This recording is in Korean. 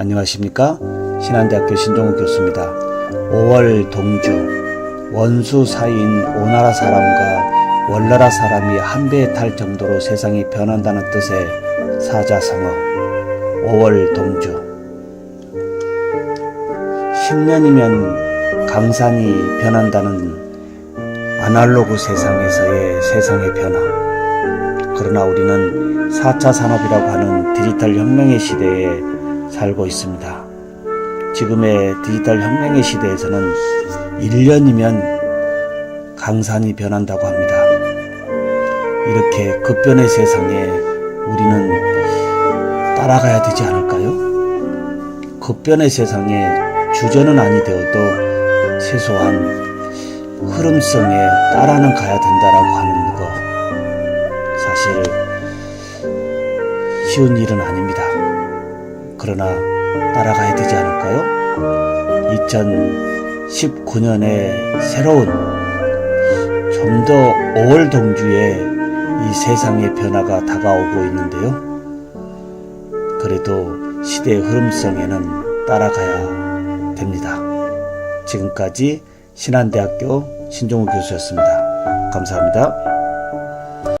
안녕하십니까? 신한대학교 신종우 교수입니다. 5월 동주 원수 사이인 오나라 사람과 월나라 사람이 한 배에 탈 정도로 세상이 변한다는 뜻의 사자성어 5월 동주 10년이면 강산이 변한다는 아날로그 세상에서의 세상의 변화 그러나 우리는 4차 산업이라고 하는 디지털 혁명의 시대에 살고 있습니다. 지금의 디지털 혁명의 시대에서는 1년이면 강산이 변한다고 합니다. 이렇게 급변의 세상에 우리는 따라가야 되지 않을까요? 급변의 세상에 주저는 아니 되어도 최소한 흐름성에 따라는 가야 된다라고 하는 거 사실 쉬운 일은 아닙니다. 그러나 따라가야 되지 않을까요? 2019년에 새로운 좀더 5월 동주에 이 세상의 변화가 다가오고 있는데요. 그래도 시대의 흐름성에는 따라가야 됩니다. 지금까지 신한대학교 신종우 교수였습니다. 감사합니다.